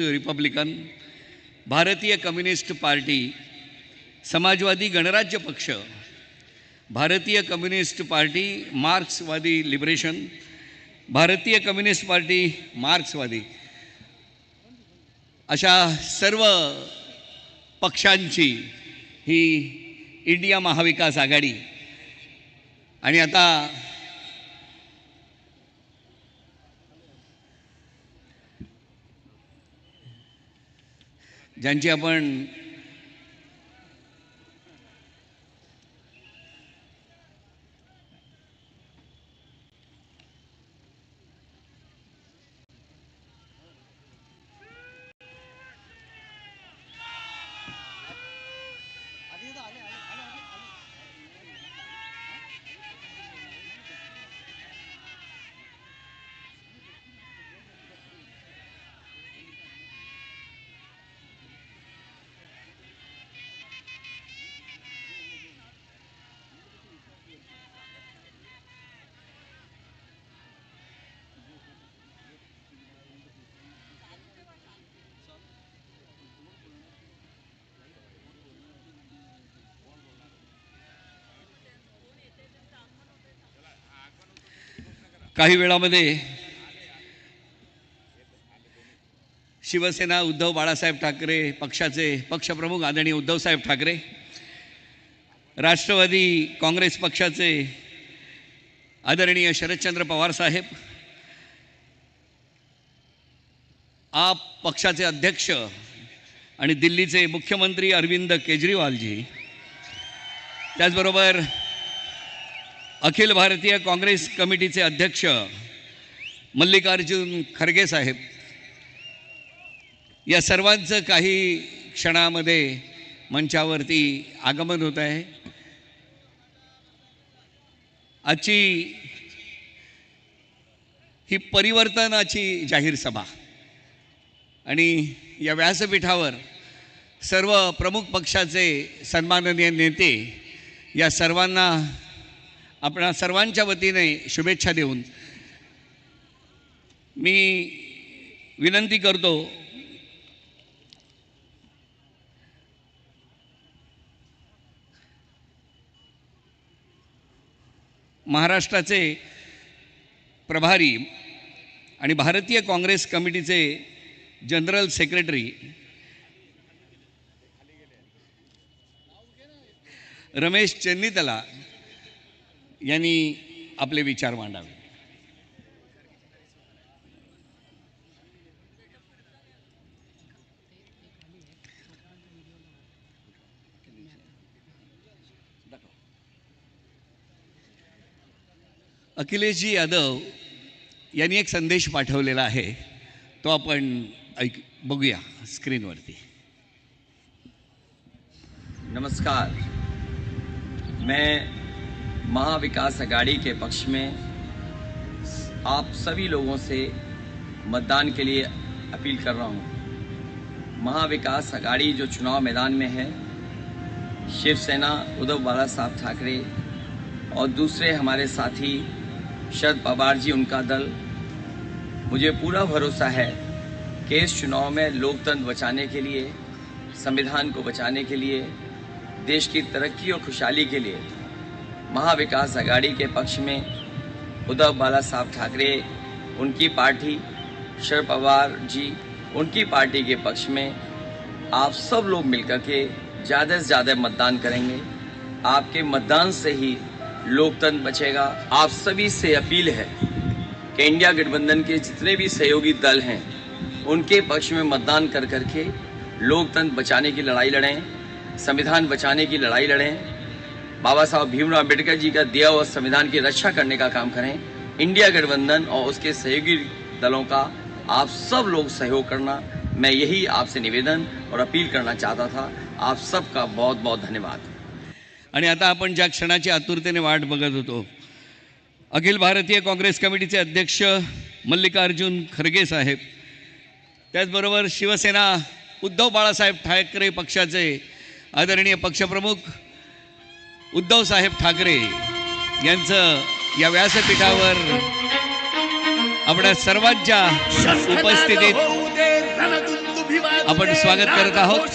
Republican भारतीय communist party समाजवादी गणराज्य पक्ष भारतीय कम्युनिस्ट पार्टी मार्क्सवादी लिबरेशन भारतीय कम्युनिस्ट पार्टी मार्क्सवादी अशा सर्व पक्षांची ही इंडिया महाविकास आघाडी. आणि आता ज्यांची आपण काही वेळामध्ये शिवसेना उद्धव बाळासाहेब ठाकरे पक्षाचे पक्षप्रमुख आदरणीय उद्धवसाहेब ठाकरे राष्ट्रवादी काँग्रेस पक्षाचे आदरणीय शरदचंद्र पवार साहेब आप पक्षाचे अध्यक्ष आणि दिल्लीचे मुख्यमंत्री अरविंद केजरीवालजी त्याचबरोबर अखिल भारतीय काँग्रेस कमिटीचे अध्यक्ष मल्लिकार्जुन खरगे साहेब या सर्वांचं काही क्षणामध्ये मंचावरती आगमन होत आहे. आजची ही परिवर्तनाची जाहीर सभा आणि या व्यासपीठावर सर्व प्रमुख पक्षाचे सन्माननीय नेते या सर्वांना आपणा सर्वांच्या वतीने शुभेच्छा देऊन मी विनंती करतो महाराष्ट्राचे प्रभारी आणि भारतीय काँग्रेस कमिटीचे जनरल सेक्रेटरी रमेश चेन्नीतला यांनी आपले विचार मांडावे. अखिलेशजी यादव यांनी एक संदेश पाठवलेला आहे. तो आपण ऐक बघूया स्क्रीनवरती. नमस्कार. मैं महाविकास अघाड़ी के पक्ष में आप सभी लोगों से मतदान के लिए अपील कर रहा हूँ। महाविकास अघाड़ी जो चुनाव मैदान में है, शिवसेना उद्धव बाला साहब ठाकरे और दूसरे हमारे साथी शरद पवार जी, उनका दल, मुझे पूरा भरोसा है कि इस चुनाव में लोकतंत्र बचाने के लिए, संविधान को बचाने के लिए, देश की तरक्की और खुशहाली के लिए महाविकास आघाड़ी के पक्ष में उद्धव बाला साहब ठाकरे, उनकी पार्टी, शरद पवार जी, उनकी पार्टी के पक्ष में आप सब लोग मिलकर के ज़्यादा से ज़्यादा मतदान करेंगे। आपके मतदान से ही लोकतंत्र बचेगा। आप सभी से अपील है कि इंडिया गठबंधन के जितने भी सहयोगी दल हैं, उनके पक्ष में मतदान कर करके लोकतंत्र बचाने की लड़ाई लड़ें, संविधान बचाने की लड़ाई लड़ें। बाबा साहब भीमराव अंबेडकर जी का दिया हुआ संविधान की रक्षा करने का काम करें, इंडिया गठबंधन और उसके सहयोगी दलों का आप सब लोग सहयोग करना, मैं यही आपसे निवेदन और अपील करना चाहता था। आप सबका बहुत बहुत धन्यवाद आता आपण ज्या क्षणाची आतुरतेने वाट बघत होतो, अखिल भारतीय काँग्रेस कमिटीचे अध्यक्ष मल्लिकार्जुन खरगे साहेब, त्याचबरोबर शिवसेना उद्धव बाळासाहेब ठाकरे पक्षाचे आदरणीय पक्षप्रमुख उद्धवसाहेब ठाकरे यांचं या व्यासपीठावर आपल्या सर्वांच्या उपस्थितीत आपण स्वागत करत आहोत.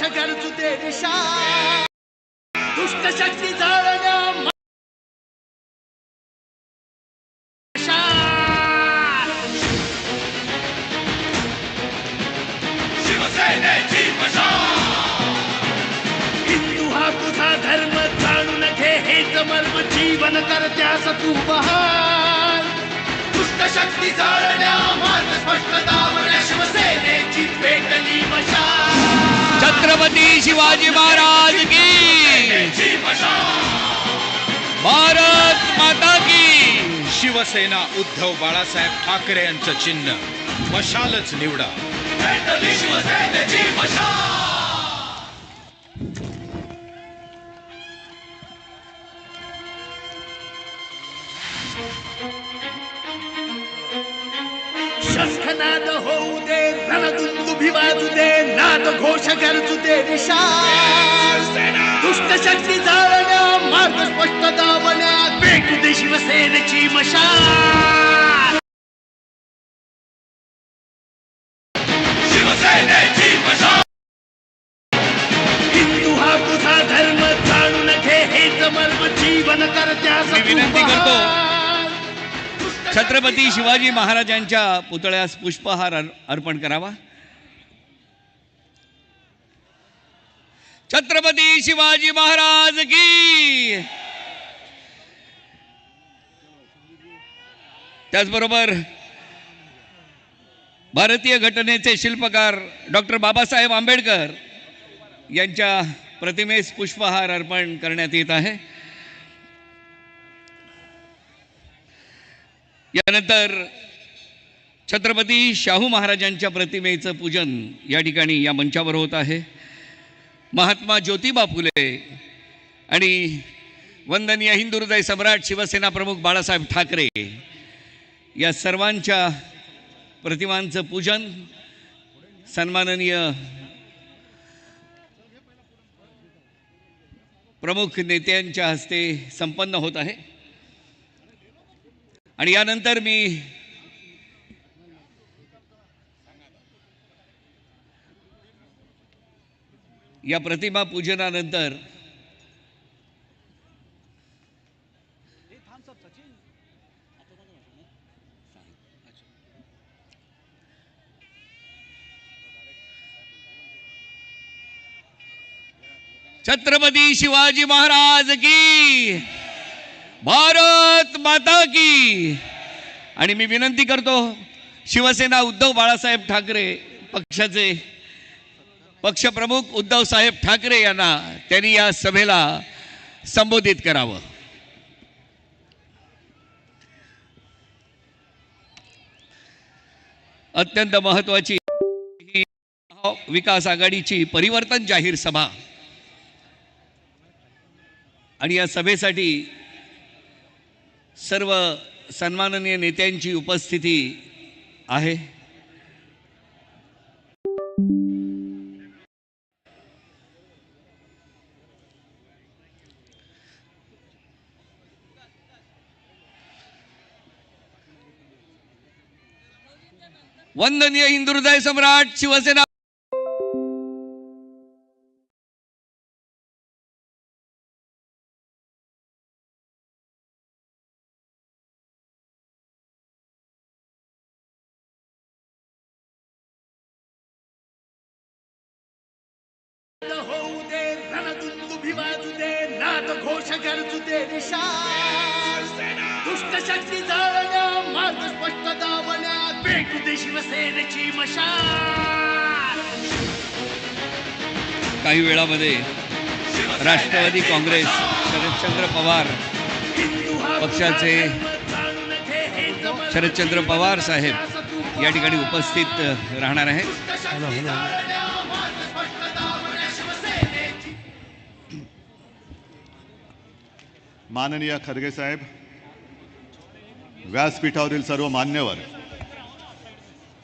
मर्म जीवन करत्यास तू बहाल. दुष्ट शक्ती जाळण्या मार्ग स्पष्ट दावण्या शिवसेनेची पेटली मशाल. छत्रपती शिवाजी महाराज की. भारत माता की. शिवसेना उद्धव बाळासाहेब ठाकरे यांचं चिन्ह. मशालच निवडा. शिवसेनेची मशाल. रणदुंदुभी नाद घोष गरजू दुष्ट शक्ती जाळण्या मार्ग स्पष्ट दावण्या भेटू दे शिवसेनेची मशाल। शिवसेनेची मशाल। हिंदू हा तुझा धर्म जाणून घे मर्म जीवन करत्यास विनंती करतो. छत्रपती शिवाजी महाराजांच्या पुतळ्यास पुष्पहार अर्पण करावा. छत्रपती शिवाजी महाराज की। त्याचबरोबर भारतीय घटनेचे शिल्पकार डॉक्टर बाबासाहेब आंबेडकर यांच्या प्रतिमेस पुष्पहार अर्पण करण्यात येत आहे. यानंतर छत्रपती शाहू महाराजांच्या प्रतिमेचं पूजन या ठिकाणी या मंचावर होत आहे. महात्मा ज्योतिबा फुले आणि वंदनीय हिंदू सम्राट शिवसेना प्रमुख बाळासाहेब ठाकरे या सर्वांच्या प्रतिमांचं पूजन सन्माननीय प्रमुख नेत्यांच्या हस्ते संपन्न होत आहे. आणि यानंतर मी या प्रतिमा पूजनानंतर छत्रपती शिवाजी महाराज की भारत माता की. आणि मी विनंती करतो शिवसेना उद्धव बाळासाहेब ठाकरे पक्षाचे पक्षप्रमुख उद्धव साहेब ठाकरे यांना त्यांनी या सभेला संबोधित करावं. अत्यंत महत्वाची ही विकास आघाडीची परिवर्तन जाहीर सभा. आणि या सभेसाठी सर्व सन्माननीय नेत्यांची उपस्थिती आहे. वंदनीय हिंदू हृदय सम्राट शिवसेना होऊ दे रणदुंदुभी वाजू दे नाद घोष गरजू दे निशाल दुष्ट शक्ती जाळण्या मार्ग स्पष्ट दावण्या. शिवसेनेची मशाल काही वेळामध्ये राष्ट्रवादी काँग्रेस शरदचंद्र पवार पक्षाचे शरदचंद्र पवार साहेब या ठिकाणी उपस्थित राहणार आहेत माननीय खरगे साहेब व्यासपीठावरील सर्व मान्यवर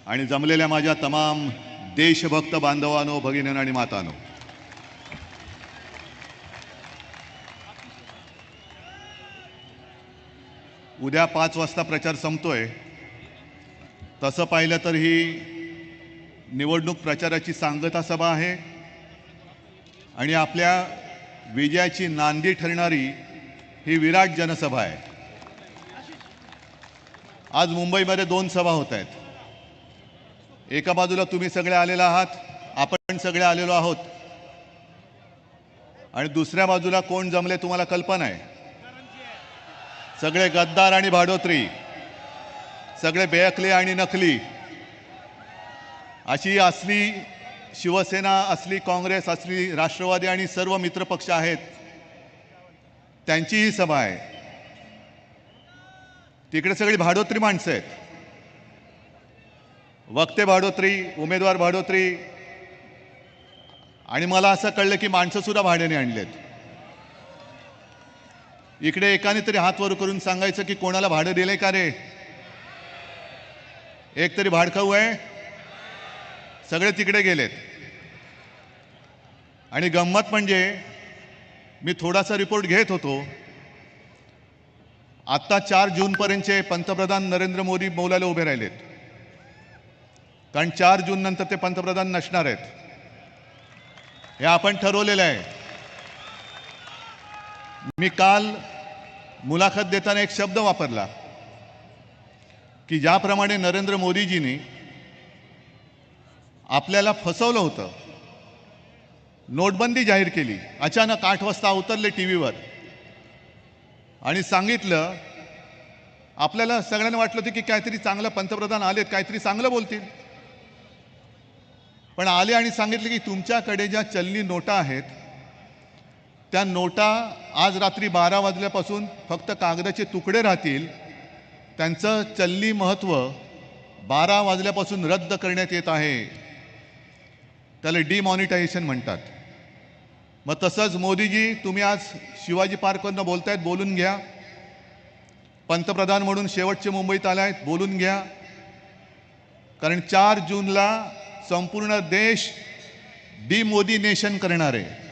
आणि जमलेल्या माझ्या तमाम देशभक्त बांधवानो भगिनीनो आणि मातानो. उद्या पाच वाजता प्रचार संपतोय. तसं पाहिलं तर ही निवडणूक प्रचाराची सांगता सभा आहे. आणि आपल्या विजयाची नांदी ठरणारी ही विराट जनसभा आहे. आज मुंबईमध्ये दोन सभा होत आहेत. एका बाजूला तुम्ही सगळे आलेला आहात आपण सगळे आलेलो आहोत. आणि दुसऱ्या बाजूला कोण जमले तुम्हाला कल्पना आहे? सगळे गद्दार आणि भाडोत्री सगळे बेअकले आणि नकली. अशी असली शिवसेना असली काँग्रेस असली राष्ट्रवादी आणि सर्व मित्रपक्ष आहेत. त्यांचीही सभा आहे. तिकडे सगळी भाडोत्री माणसं आहेत. वक्ते भाडोत्री उमेदवार भाडोत्री. आणि मला असं कळलं की माणसं सुद्धा भाड्याने आणलेत. इकडे एकाने तरी हात वर करून सांगायचं की कोणाला भाडं दिलंय का रे? एक तरी भाडखाऊ आहे. सगळे तिकडे गेलेत. आणि गंमत म्हणजे मी थोडासा रिपोर्ट घेत होतो. आत्ता चार जूनपर्यंतचे पंतप्रधान नरेंद्र मोदी बोलायला उभे राहिलेत. कारण चार जून नंतर ते पंतप्रधान नसणार आहेत. हे आपण ठरवलेलं आहे. मी काल मुलाखत देताना एक शब्द वापरला की ज्याप्रमाणे नरेंद्र मोदीजींनी आपल्याला फसवलं होतं नोटबंदी जाहीर केली अचानक आठ वाजता उतरले टी व्हीवर आणि सांगितलं आपल्याला सगळ्यांना वाटलं होतं की काहीतरी चांगलं पंतप्रधान आलेत काहीतरी चांगलं बोलतील. पण आले आणि सांगितले की तुमच्याकडे ज्या चलनी नोटा आहेत त्या नोटा आज रात्री बारा वाजल्यापासून फक्त कागदाचे तुकडे राहतील. त्यांचं चलनी महत्त्व बारा वाजल्यापासून रद्द करण्यात येत आहे. त्याला डिमॉनिटायझेशन म्हणतात. मग तसंच मोदीजी तुम्ही आज शिवाजी पार्कवरनं बोलतायत बोलून घ्या. पंतप्रधान म्हणून शेवटचे मुंबईत आले आहेत बोलून घ्या. कारण चार जूनला संपूर्ण देश डिमोदी नेशन करणार. आहे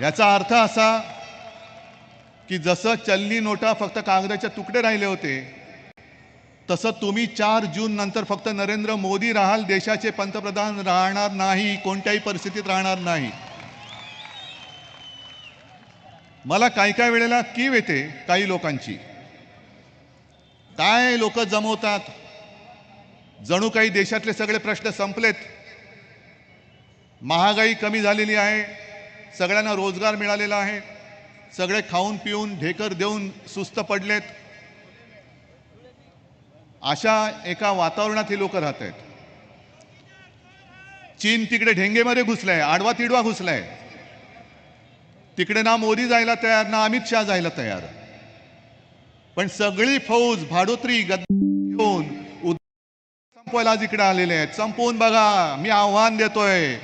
याचा अर्थ असा की जसं चलनी नोटा फक्त कागदाचे तुकडे राहिले होते तसं तुम्ही चार जून नंतर फक्त नरेंद्र मोदी राहाल देशाचे पंतप्रधान राहणार नाही कोणत्याही परिस्थितीत राहणार नाही. मला काही काही वेळेला कीव येते काही लोकांची. काय लोक जमवतात? जणू काही देशातले सगळे प्रश्न संपलेत. महागाई कमी झालेली आहे. सगळ्यांना रोजगार मिळालेला आहे. सगळे खाऊन पिऊन ढेकर देऊन सुस्त पडलेत. अशा एका वातावरणात हे लोक राहत आहेत. चीन तिकडे ढेंगेमध्ये घुसलाय आडवा तिडवा घुसलाय. तिकडे ना मोदी जायला तयार ना अमित शहा जायला तयार. पण सगळी फौज भाडोत्री गद्दा घेऊन संपवायला आज इकडे आलेले आहेत. संपवून बघा मी आव्हान देतोय.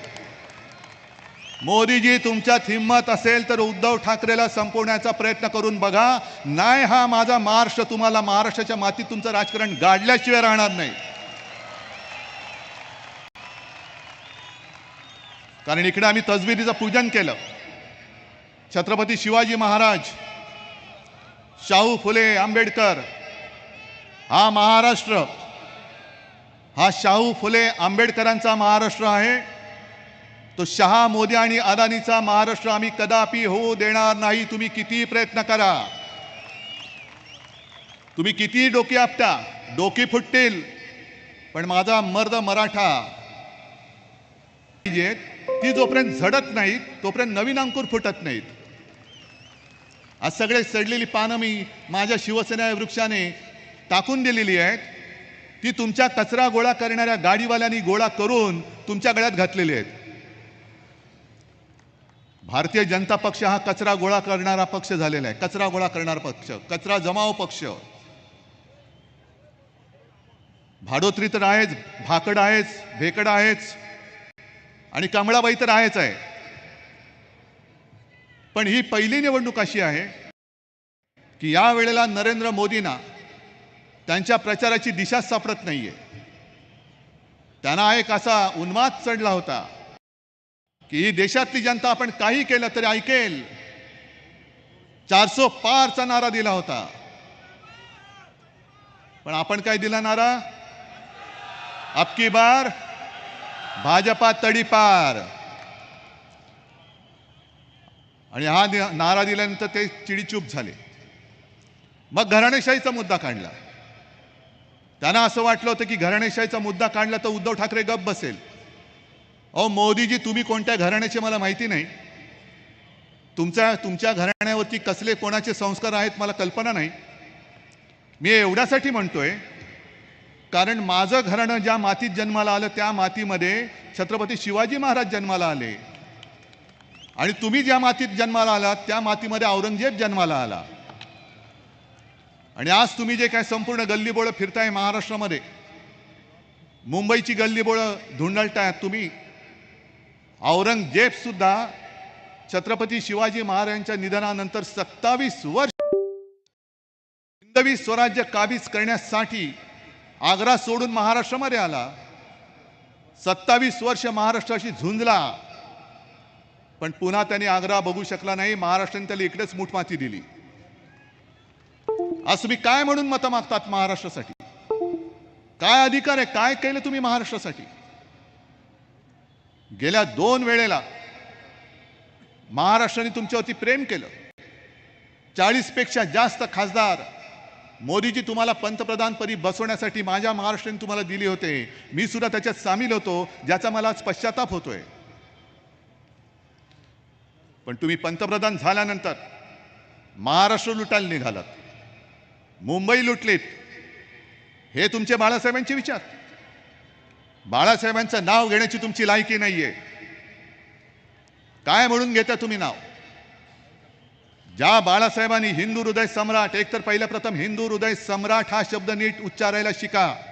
मोदीजी तुमच्यात हिंमत असेल तर उद्धव ठाकरेला संपवण्याचा प्रयत्न करून बघा. नाही हा माझा महाराष्ट्र तुम्हाला महाराष्ट्राच्या मातीत तुमचं राजकारण गाडल्याशिवाय राहणार नाही. कारण इकडे आम्ही तजविरीचं पूजन केलं. छत्रपती शिवाजी महाराज शाहू फुले आंबेडकर हा महाराष्ट्र हा शाहू फुले आंबेडकरांचा महाराष्ट्र आहे. तो शहा मोदी आणि अदानीचा महाराष्ट्र आम्ही कदापि होऊ देणार नाही. तुम्ही कितीही प्रयत्न करा. तुम्ही कितीही डोकी आपटा. डोकी फुटतील. पण माझा मर्द मराठा ती जोपर्यंत झडत नाहीत तोपर्यंत नवीन अंकुर फुटत नाहीत. आज सगळे सडलेली पानं मी माझ्या शिवसेना वृक्षाने टाकून दिलेली आहेत. ती तुमच्या कचरा गोळा करणाऱ्या गाडीवाल्यांनी गोळा करून तुमच्या गळ्यात घातलेली आहेत. भारतीय जनता पक्ष हा कचरा गोळा करणारा पक्ष झालेला आहे. कचरा गोळा करणारा पक्ष कचरा जमाव पक्ष. भाडोत्री तर आहेच भाकड आहेच भेकड आहेच आणि कमळाबाई तर आहेच आहे. पण ही पहिली निवडणूक अशी आहे की या वेळेला नरेंद्र मोदींना त्यांच्या प्रचाराची दिशाच सापडत नाहीये. त्यांना एक असा उन्माद चढला होता की ही देशातली जनता आपण काही केलं तरी ऐकेल. चारसो पारचा नारा दिला होता. पण आपण काय दिला नारा? अबकी बार भाजपा तडीपार आणि हा नारा दिल्यानंतर ते चिडीचूप झाले. मग घराणेशाहीचा मुद्दा काढला. त्यांना असं वाटलं होतं की घराणेशाहीचा मुद्दा काढला तर उद्धव ठाकरे गप बसेल. अहो मोदीजी तुम्ही कोणत्या घराण्याचे मला माहिती नाही. तुमच्या तुमच्या घराण्यावरती कसले कोणाचे संस्कार आहेत मला कल्पना नाही. मी एवढ्यासाठी म्हणतोय कारण माझं घराणं ज्या मातीत जन्माला आलं त्या मातीमध्ये छत्रपती शिवाजी महाराज जन्माला आले. आणि तुम्ही ज्या मातीत जन्माला आलात त्या मातीमध्ये औरंगजेब जन्माला आला. आणि आज तुम्ही जे काय संपूर्ण गल्लीबोळं फिरताय महाराष्ट्रामध्ये मुंबईची गल्लीबोळं धुंडळताय तुम्ही औरंगजेब सुद्धा छत्रपती शिवाजी महाराजांच्या निधनानंतर सत्तावीस वर्ष हिंदवी स्वराज्य काबीज करण्यासाठी आग्रा सोडून महाराष्ट्रामध्ये आला. सत्तावीस वर्ष महाराष्ट्राशी झुंजला. पण पुन्हा त्यांनी आग्रा बघू शकला नाही महाराष्ट्राने त्याला इकडेच मुठमाती दिली. आज तुम्ही काय म्हणून मतं मागतात महाराष्ट्रासाठी? काय अधिकार आहे? काय केलं तुम्ही महाराष्ट्रासाठी? गेल्या दोन वेळेला महाराष्ट्राने तुमच्यावरती प्रेम केलं. चाळीसपेक्षा जास्त खासदार मोदीजी तुम्हाला पंतप्रधानपदी बसवण्यासाठी माझ्या महाराष्ट्राने तुम्हाला दिले होते. मी सुद्धा त्याच्यात सामील होतो ज्याचा मला आज पश्चाताप होतोय. पण तुम्ही पंतप्रधान झाल्यानंतर महाराष्ट्र लुटायला निघालात. मुंबई लुटलीत. हे तुमचे बाळासाहेबांचे विचार. बाळासाहेबांचं नाव घेण्याची तुमची लायकी नाहीये. काय म्हणून घेता तुम्ही नाव? ज्या बाळासाहेबांनी हिंदू हृदय सम्राट एकतर पहिल्या प्रथम हिंदू हृदय सम्राट हा शब्द नीट उच्चारायला शिका.